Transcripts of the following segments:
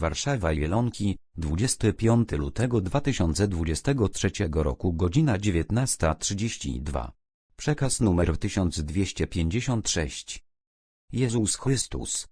Warszawa Jelonki, 25 lutego 2023 roku godzina 19.32. Przekaz numer 1256. Jezus Chrystus.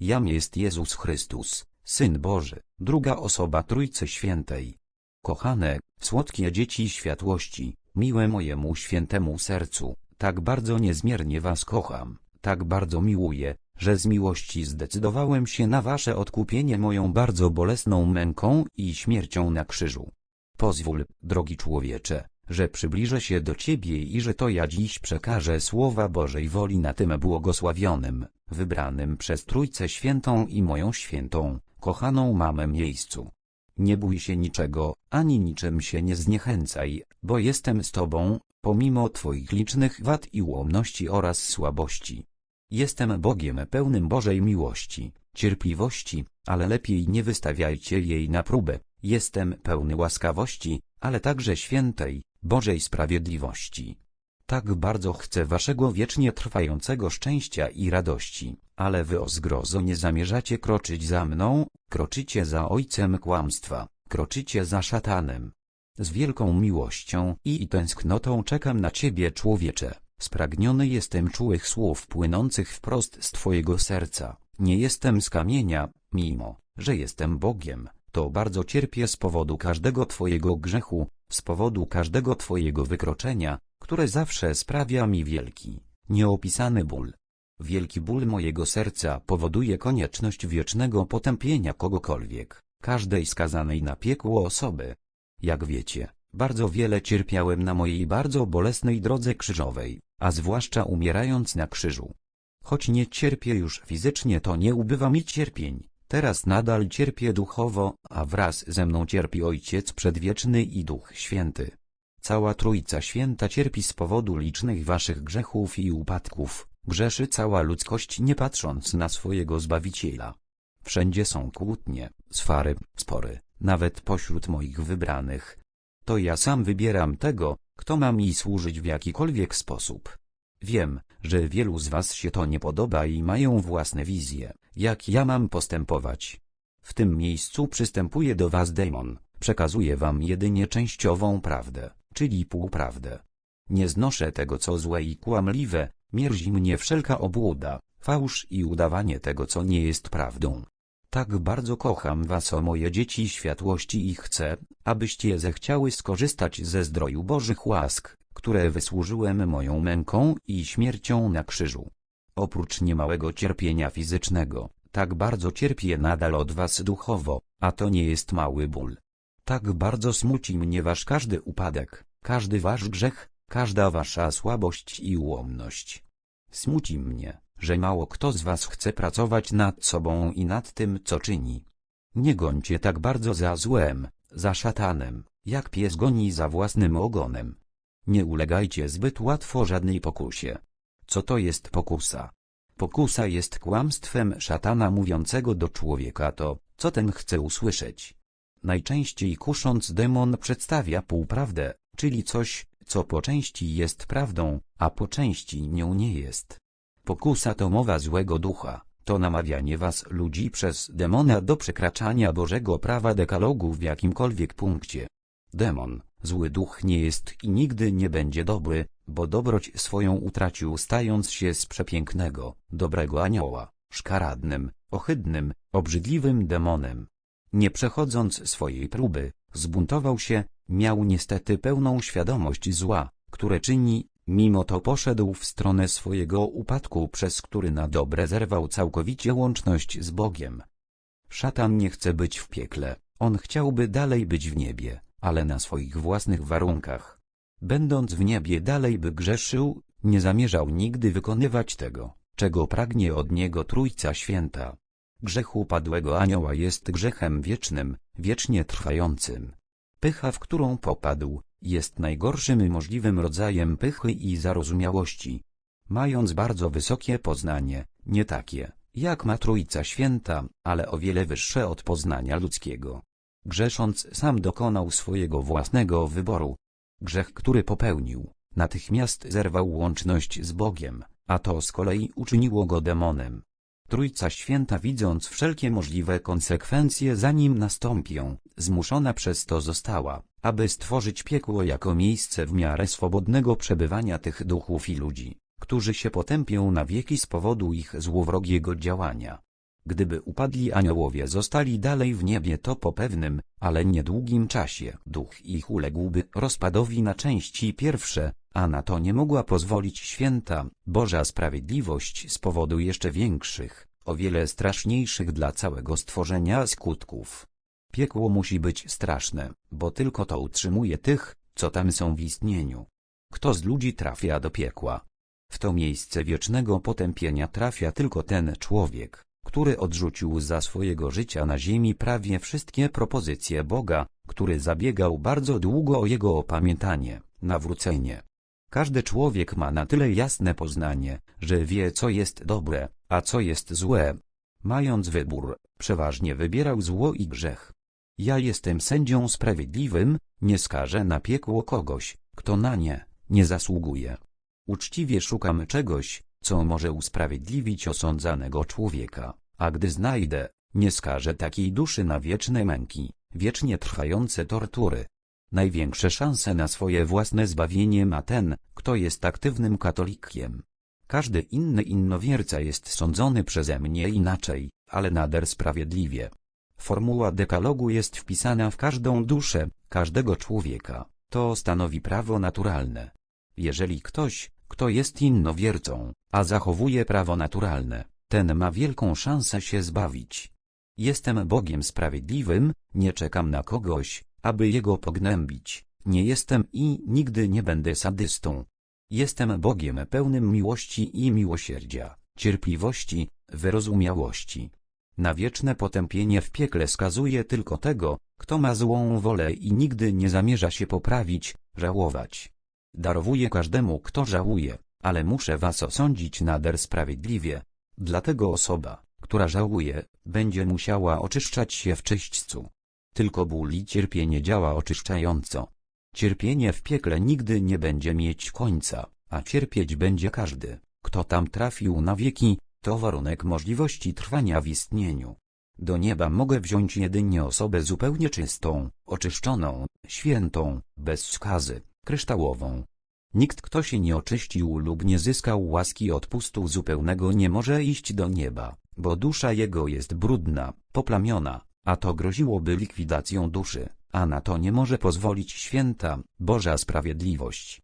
Jam jest Jezus Chrystus, Syn Boży, druga osoba Trójcy Świętej. Kochane, słodkie dzieci światłości, miłe mojemu świętemu sercu, tak bardzo niezmiernie was kocham, tak bardzo miłuję, że z miłości zdecydowałem się na wasze odkupienie moją bardzo bolesną męką i śmiercią na krzyżu. Pozwól, drogi człowiecze, że przybliżę się do Ciebie i że to ja dziś przekażę słowa Bożej woli na tym błogosławionym, wybranym przez Trójcę Świętą i moją świętą, kochaną mamę miejscu. Nie bój się niczego, ani niczym się nie zniechęcaj, bo jestem z Tobą, pomimo Twoich licznych wad i ułomności oraz słabości. Jestem Bogiem pełnym Bożej miłości, cierpliwości, ale lepiej nie wystawiajcie jej na próbę. Jestem pełny łaskawości, ale także świętej, Bożej sprawiedliwości. Tak bardzo chcę waszego wiecznie trwającego szczęścia i radości, ale wy o zgrozo nie zamierzacie kroczyć za mną, kroczycie za ojcem kłamstwa, kroczycie za szatanem. Z wielką miłością i tęsknotą czekam na ciebie człowiecze, spragniony jestem czułych słów płynących wprost z twojego serca, nie jestem z kamienia, mimo, że jestem Bogiem, to bardzo cierpię z powodu każdego twojego grzechu, z powodu każdego twojego wykroczenia, które zawsze sprawia mi wielki, nieopisany ból. Wielki ból mojego serca powoduje konieczność wiecznego potępienia kogokolwiek, każdej skazanej na piekło osoby. Jak wiecie, bardzo wiele cierpiałem na mojej bardzo bolesnej drodze krzyżowej, a zwłaszcza umierając na krzyżu. Choć nie cierpię już fizycznie to nie ubywa mi cierpień, teraz nadal cierpię duchowo, a wraz ze mną cierpi Ojciec Przedwieczny i Duch Święty. Cała Trójca Święta cierpi z powodu licznych waszych grzechów i upadków, grzeszy cała ludzkość nie patrząc na swojego Zbawiciela. Wszędzie są kłótnie, swary, spory, nawet pośród moich wybranych. To ja sam wybieram tego, kto ma mi służyć w jakikolwiek sposób. Wiem, że wielu z was się to nie podoba i mają własne wizje, jak ja mam postępować. W tym miejscu przystępuje do was demon, przekazuje wam jedynie częściową prawdę, czyli półprawdę. Nie znoszę tego co złe i kłamliwe, mierzi mnie wszelka obłuda, fałsz i udawanie tego co nie jest prawdą. Tak bardzo kocham was o moje dzieci światłości i chcę, abyście zechciały skorzystać ze zdroju Bożych łask, które wysłużyłem moją męką i śmiercią na krzyżu. Oprócz niemałego cierpienia fizycznego, tak bardzo cierpię nadal od was duchowo, a to nie jest mały ból. Tak bardzo smuci mnie wasz każdy upadek, każdy wasz grzech, każda wasza słabość i ułomność. Smuci mnie, że mało kto z was chce pracować nad sobą i nad tym, co czyni. Nie gońcie tak bardzo za złem, za szatanem, jak pies goni za własnym ogonem. Nie ulegajcie zbyt łatwo żadnej pokusie. Co to jest pokusa? Pokusa jest kłamstwem szatana mówiącego do człowieka to, co ten chce usłyszeć. Najczęściej kusząc demon przedstawia półprawdę, czyli coś, co po części jest prawdą, a po części nią nie jest. Pokusa to mowa złego ducha, to namawianie was ludzi przez demona do przekraczania Bożego prawa dekalogu w jakimkolwiek punkcie. Demon, zły duch nie jest i nigdy nie będzie dobry, bo dobroć swoją utracił stając się z przepięknego, dobrego anioła, szkaradnym, ohydnym, obrzydliwym demonem. Nie przechodząc swojej próby, zbuntował się, miał niestety pełną świadomość zła, które czyni, mimo to poszedł w stronę swojego upadku przez który na dobre zerwał całkowicie łączność z Bogiem. Szatan nie chce być w piekle, on chciałby dalej być w niebie, ale na swoich własnych warunkach. Będąc w niebie dalej by grzeszył, nie zamierzał nigdy wykonywać tego, czego pragnie od niego Trójca Święta. Grzech upadłego anioła jest grzechem wiecznym, wiecznie trwającym. Pycha, w którą popadł, jest najgorszym możliwym rodzajem pychy i zarozumiałości. Mając bardzo wysokie poznanie, nie takie, jak ma Trójca Święta, ale o wiele wyższe od poznania ludzkiego. Grzesząc sam dokonał swojego własnego wyboru. Grzech, który popełnił, natychmiast zerwał łączność z Bogiem, a to z kolei uczyniło go demonem. Trójca Święta widząc wszelkie możliwe konsekwencje zanim nastąpią, zmuszona przez to została, aby stworzyć piekło jako miejsce w miarę swobodnego przebywania tych duchów i ludzi, którzy się potępią na wieki z powodu ich złowrogiego działania. Gdyby upadli aniołowie zostali dalej w niebie to po pewnym, ale niedługim czasie duch ich uległby rozpadowi na części pierwsze, a na to nie mogła pozwolić święta, Boża Sprawiedliwość z powodu jeszcze większych, o wiele straszniejszych dla całego stworzenia skutków. Piekło musi być straszne, bo tylko to utrzymuje tych, co tam są w istnieniu. Kto z ludzi trafia do piekła? W to miejsce wiecznego potępienia trafia tylko ten człowiek, który odrzucił za swojego życia na ziemi prawie wszystkie propozycje Boga, który zabiegał bardzo długo o jego opamiętanie, nawrócenie. Każdy człowiek ma na tyle jasne poznanie, że wie co jest dobre, a co jest złe. Mając wybór, przeważnie wybierał zło i grzech. Ja jestem sędzią sprawiedliwym, nie skażę na piekło kogoś, kto na nie nie zasługuje. Uczciwie szukam czegoś, co może usprawiedliwić osądzanego człowieka, a gdy znajdę, nie skażę takiej duszy na wieczne męki, wiecznie trwające tortury. Największe szanse na swoje własne zbawienie ma ten, kto jest aktywnym katolikiem. Każdy inny innowierca jest sądzony przeze mnie inaczej, ale nader sprawiedliwie. Formuła dekalogu jest wpisana w każdą duszę, każdego człowieka. To stanowi prawo naturalne. Jeżeli ktoś, kto jest innowiercą, a zachowuje prawo naturalne, ten ma wielką szansę się zbawić. Jestem Bogiem sprawiedliwym, nie czekam na kogoś, aby jego pognębić, nie jestem i nigdy nie będę sadystą. Jestem Bogiem pełnym miłości i miłosierdzia, cierpliwości, wyrozumiałości. Na wieczne potępienie w piekle skazuje tylko tego, kto ma złą wolę i nigdy nie zamierza się poprawić, żałować. Darowuję każdemu, kto żałuje, ale muszę was osądzić nader sprawiedliwie. Dlatego osoba, która żałuje, będzie musiała oczyszczać się w czyśćcu. Tylko ból i cierpienie działa oczyszczająco. Cierpienie w piekle nigdy nie będzie mieć końca, a cierpieć będzie każdy, kto tam trafił na wieki, to warunek możliwości trwania w istnieniu. Do nieba mogę wziąć jedynie osobę zupełnie czystą, oczyszczoną, świętą, bez skazy, kryształową. Nikt kto się nie oczyścił lub nie zyskał łaski odpustu zupełnego nie może iść do nieba, bo dusza jego jest brudna, poplamiona, a to groziłoby likwidacją duszy, a na to nie może pozwolić święta, Boża Sprawiedliwość.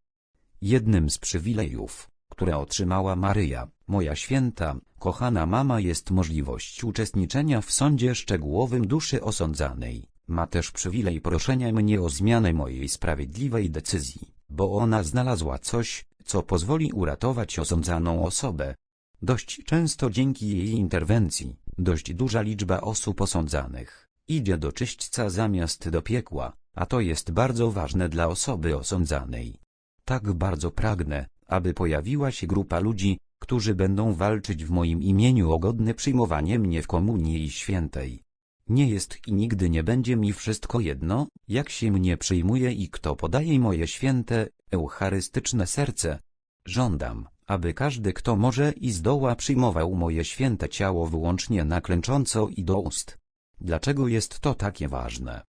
Jednym z przywilejów, które otrzymała Maryja, moja święta, kochana mama jest możliwość uczestniczenia w sądzie szczegółowym duszy osądzanej. Ma też przywilej proszenia mnie o zmianę mojej sprawiedliwej decyzji, bo ona znalazła coś, co pozwoli uratować osądzaną osobę. Dość często dzięki jej interwencji, dość duża liczba osób osądzanych, idzie do czyśćca zamiast do piekła, a to jest bardzo ważne dla osoby osądzanej. Tak bardzo pragnę, aby pojawiła się grupa ludzi, którzy będą walczyć w moim imieniu o godne przyjmowanie mnie w komunii świętej. Nie jest i nigdy nie będzie mi wszystko jedno, jak się mnie przyjmuje i kto podaje moje święte, eucharystyczne serce. Żądam, aby każdy kto może i zdoła przyjmował moje święte ciało wyłącznie na klęcząco i do ust. Dlaczego jest to takie ważne?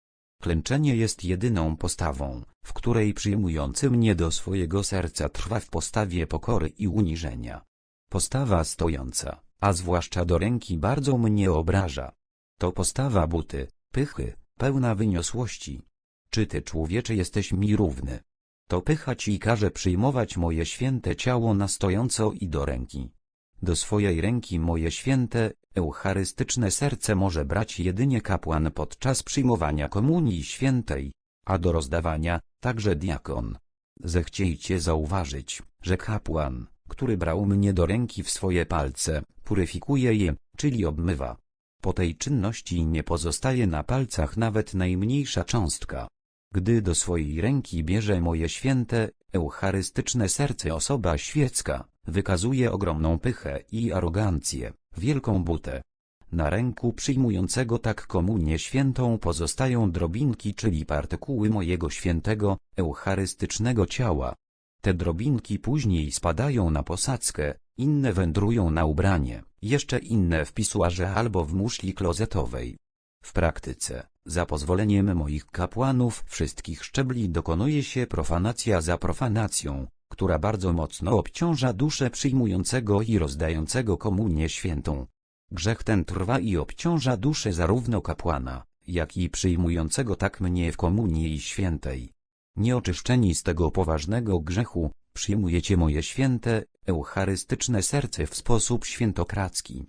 Klęczenie jest jedyną postawą, w której przyjmujący mnie do swojego serca trwa w postawie pokory i uniżenia. Postawa stojąca, a zwłaszcza do ręki bardzo mnie obraża. To postawa buty, pychy, pełna wyniosłości. Czy ty człowiecze jesteś mi równy? To pycha ci każe przyjmować moje święte ciało na stojąco i do ręki. Do swojej ręki moje święte, eucharystyczne serce może brać jedynie kapłan podczas przyjmowania komunii świętej, a do rozdawania, także diakon. Zechciejcie zauważyć, że kapłan, który brał mnie do ręki w swoje palce, puryfikuje je, czyli obmywa. Po tej czynności nie pozostaje na palcach nawet najmniejsza cząstka. Gdy do swojej ręki bierze moje święte, eucharystyczne serce osoba świecka, wykazuje ogromną pychę i arogancję, wielką butę. Na ręku przyjmującego tak komunię świętą pozostają drobinki czyli partykuły mojego świętego, eucharystycznego ciała. Te drobinki później spadają na posadzkę, inne wędrują na ubranie, jeszcze inne w pisuarze albo w muszli klozetowej. W praktyce, za pozwoleniem moich kapłanów wszystkich szczebli dokonuje się profanacja za profanacją, która bardzo mocno obciąża duszę przyjmującego i rozdającego komunię świętą. Grzech ten trwa i obciąża duszę zarówno kapłana, jak i przyjmującego tak mnie w komunii świętej. Nieoczyszczeni z tego poważnego grzechu, przyjmujecie moje święte, eucharystyczne serce w sposób świętokradzki.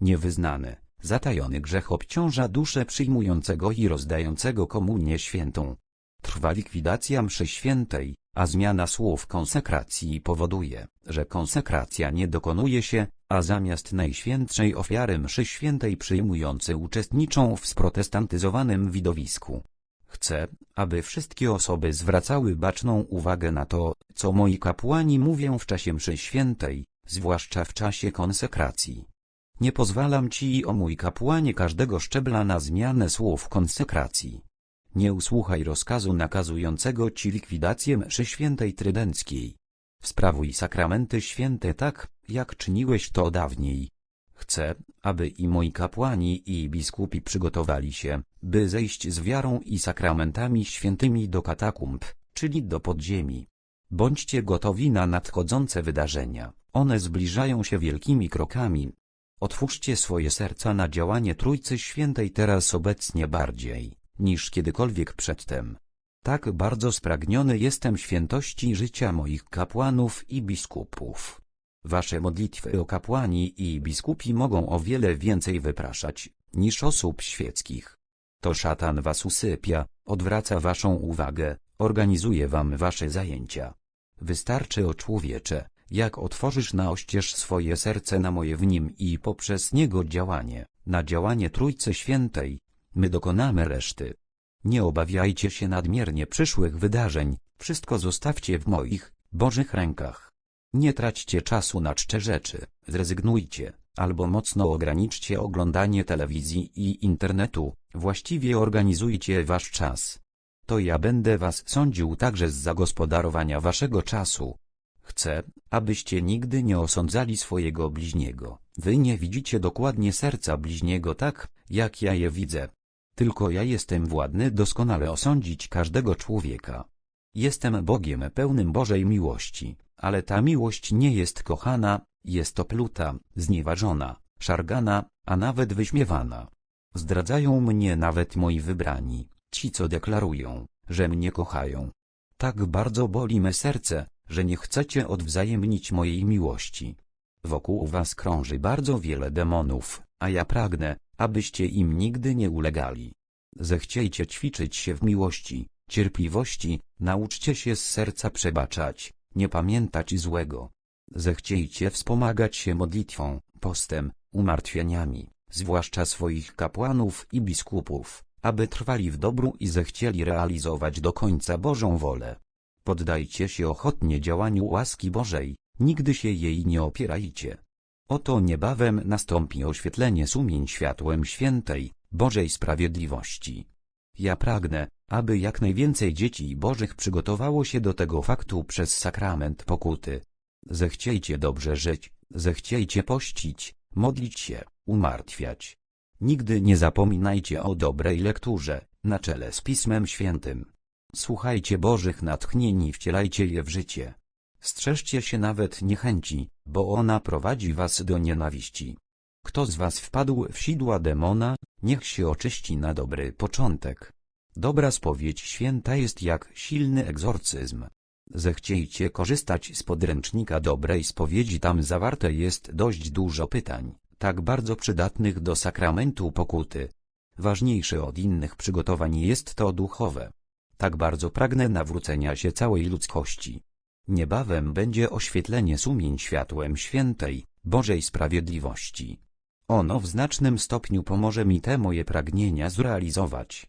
Niewyznany, zatajony grzech obciąża duszę przyjmującego i rozdającego komunię świętą. Trwa likwidacja mszy świętej, a zmiana słów konsekracji powoduje, że konsekracja nie dokonuje się, a zamiast najświętszej ofiary mszy świętej przyjmujący uczestniczą w sprotestantyzowanym widowisku. Chcę, aby wszystkie osoby zwracały baczną uwagę na to, co moi kapłani mówią w czasie mszy świętej, zwłaszcza w czasie konsekracji. Nie pozwalam ci o mój kapłanie każdego szczebla na zmianę słów konsekracji. Nie usłuchaj rozkazu nakazującego ci likwidację mszy świętej trydenckiej. Sprawuj sakramenty święte tak, jak czyniłeś to dawniej. Chcę, aby i moi kapłani i biskupi przygotowali się, by zejść z wiarą i sakramentami świętymi do katakumb, czyli do podziemi. Bądźcie gotowi na nadchodzące wydarzenia, one zbliżają się wielkimi krokami. Otwórzcie swoje serca na działanie Trójcy Świętej teraz obecnie bardziej, niż kiedykolwiek przedtem. Tak bardzo spragniony jestem świętości życia moich kapłanów i biskupów. Wasze modlitwy o kapłani i biskupi mogą o wiele więcej wypraszać, niż osób świeckich. To szatan was usypia, odwraca waszą uwagę, organizuje wam wasze zajęcia. Wystarczy o człowiecze, jak otworzysz na oścież swoje serce na moje w nim i poprzez niego działanie, na działanie Trójcy Świętej, my dokonamy reszty. Nie obawiajcie się nadmiernie przyszłych wydarzeń, wszystko zostawcie w moich, Bożych rękach. Nie traćcie czasu na czcze rzeczy, zrezygnujcie, albo mocno ograniczcie oglądanie telewizji i internetu, właściwie organizujcie wasz czas. To ja będę was sądził także z zagospodarowania waszego czasu. Chcę, abyście nigdy nie osądzali swojego bliźniego. Wy nie widzicie dokładnie serca bliźniego tak, jak ja je widzę. Tylko ja jestem władny doskonale osądzić każdego człowieka. Jestem Bogiem pełnym Bożej miłości, ale ta miłość nie jest kochana, jest opluta, znieważona, szargana, a nawet wyśmiewana. Zdradzają mnie nawet moi wybrani, ci co deklarują, że mnie kochają. Tak bardzo boli me serce, że nie chcecie odwzajemnić mojej miłości. Wokół was krąży bardzo wiele demonów, a ja pragnę, abyście im nigdy nie ulegali. Zechciejcie ćwiczyć się w miłości, cierpliwości, nauczcie się z serca przebaczać, nie pamiętać złego. Zechciejcie wspomagać się modlitwą, postem, umartwieniami, zwłaszcza swoich kapłanów i biskupów, aby trwali w dobru i zechcieli realizować do końca Bożą wolę. Poddajcie się ochotnie działaniu łaski Bożej, nigdy się jej nie opierajcie. Oto niebawem nastąpi oświetlenie sumień światłem świętej, Bożej sprawiedliwości. Ja pragnę, aby jak najwięcej dzieci Bożych przygotowało się do tego faktu przez sakrament pokuty. Zechciejcie dobrze żyć, zechciejcie pościć, modlić się, umartwiać. Nigdy nie zapominajcie o dobrej lekturze, na czele z Pismem Świętym. Słuchajcie Bożych natchnień i wcielajcie je w życie. Strzeżcie się nawet niechęci, bo ona prowadzi was do nienawiści. Kto z was wpadł w sidła demona, niech się oczyści na dobry początek. Dobra spowiedź święta jest jak silny egzorcyzm. Zechciejcie korzystać z podręcznika dobrej spowiedzi, tam zawarte jest dość dużo pytań, tak bardzo przydatnych do sakramentu pokuty. Ważniejsze od innych przygotowań jest to duchowe. Tak bardzo pragnę nawrócenia się całej ludzkości. Niebawem będzie oświetlenie sumień światłem świętej, Bożej Sprawiedliwości. Ono w znacznym stopniu pomoże mi te moje pragnienia zrealizować.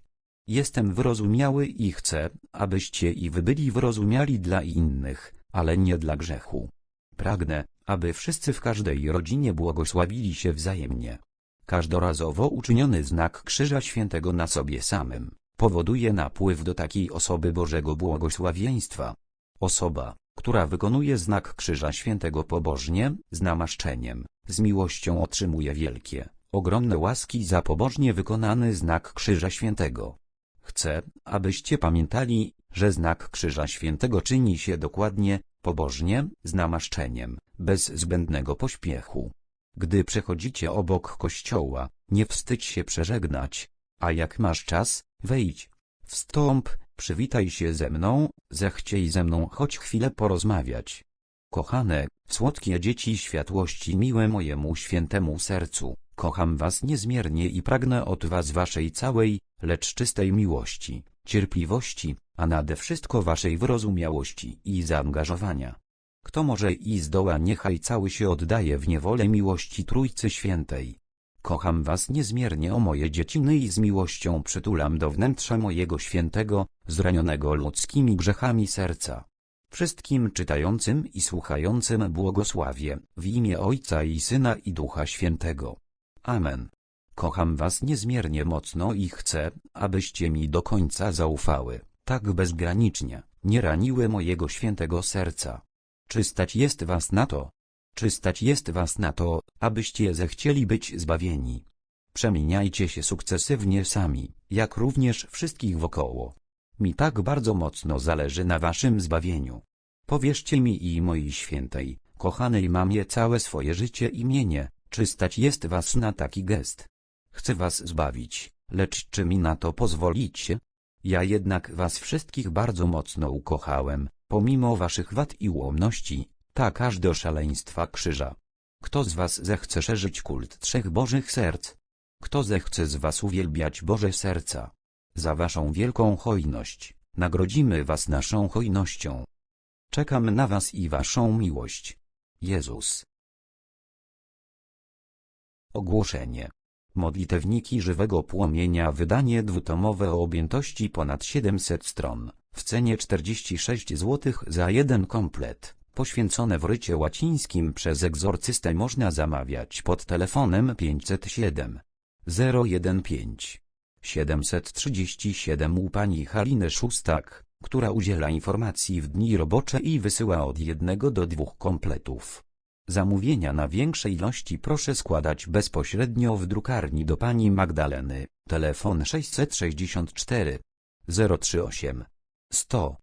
Jestem wyrozumiały i chcę, abyście i wy byli wyrozumiali dla innych, ale nie dla grzechu. Pragnę, aby wszyscy w każdej rodzinie błogosławili się wzajemnie. Każdorazowo uczyniony znak Krzyża Świętego na sobie samym powoduje napływ do takiej osoby Bożego błogosławieństwa. Osoba, która wykonuje znak Krzyża Świętego pobożnie, z namaszczeniem, z miłością otrzymuje wielkie, ogromne łaski za pobożnie wykonany znak Krzyża Świętego. Chcę, abyście pamiętali, że znak Krzyża Świętego czyni się dokładnie, pobożnie, z namaszczeniem, bez zbędnego pośpiechu. Gdy przechodzicie obok kościoła, nie wstydź się przeżegnać, a jak masz czas, wejdź, wstąp, przywitaj się ze mną, zechciej ze mną choć chwilę porozmawiać. Kochane, słodkie dzieci światłości miłe mojemu świętemu sercu, kocham was niezmiernie i pragnę od was waszej całej, lecz czystej miłości, cierpliwości, a nade wszystko waszej wyrozumiałości i zaangażowania. Kto może i zdoła niechaj cały się oddaje w niewolę miłości Trójcy Świętej. Kocham was niezmiernie o moje dzieciny i z miłością przytulam do wnętrza mojego świętego, zranionego ludzkimi grzechami serca. Wszystkim czytającym i słuchającym błogosławię, w imię Ojca i Syna i Ducha Świętego. Amen. Kocham was niezmiernie mocno i chcę, abyście mi do końca zaufały, tak bezgranicznie, nie raniły mojego świętego serca. Czy stać jest was na to? Czy stać jest was na to, abyście zechcieli być zbawieni? Przemieniajcie się sukcesywnie sami, jak również wszystkich wokoło. Mi tak bardzo mocno zależy na waszym zbawieniu. Powierzcie mi i mojej świętej, kochanej mamie całe swoje życie i mienie, czy stać jest was na taki gest? Chcę was zbawić, lecz czy mi na to pozwolicie? Ja jednak was wszystkich bardzo mocno ukochałem, pomimo waszych wad i ułomności, tak aż do szaleństwa krzyża. Kto z was zechce szerzyć kult trzech Bożych Serc? Kto zechce z was uwielbiać Boże Serca? Za waszą wielką hojność, nagrodzimy was naszą hojnością. Czekam na was i waszą miłość. Jezus. Ogłoszenie. Modlitewniki żywego płomienia wydanie dwutomowe o objętości ponad 700 stron, w cenie 46 zł za jeden komplet, poświęcone w rycie łacińskim przez egzorcystę można zamawiać pod telefonem 507 015 737 u pani Haliny Szustak, która udziela informacji w dni robocze i wysyła od jednego do dwóch kompletów. Zamówienia na większe ilości proszę składać bezpośrednio w drukarni do pani Magdaleny, telefon 664 038 100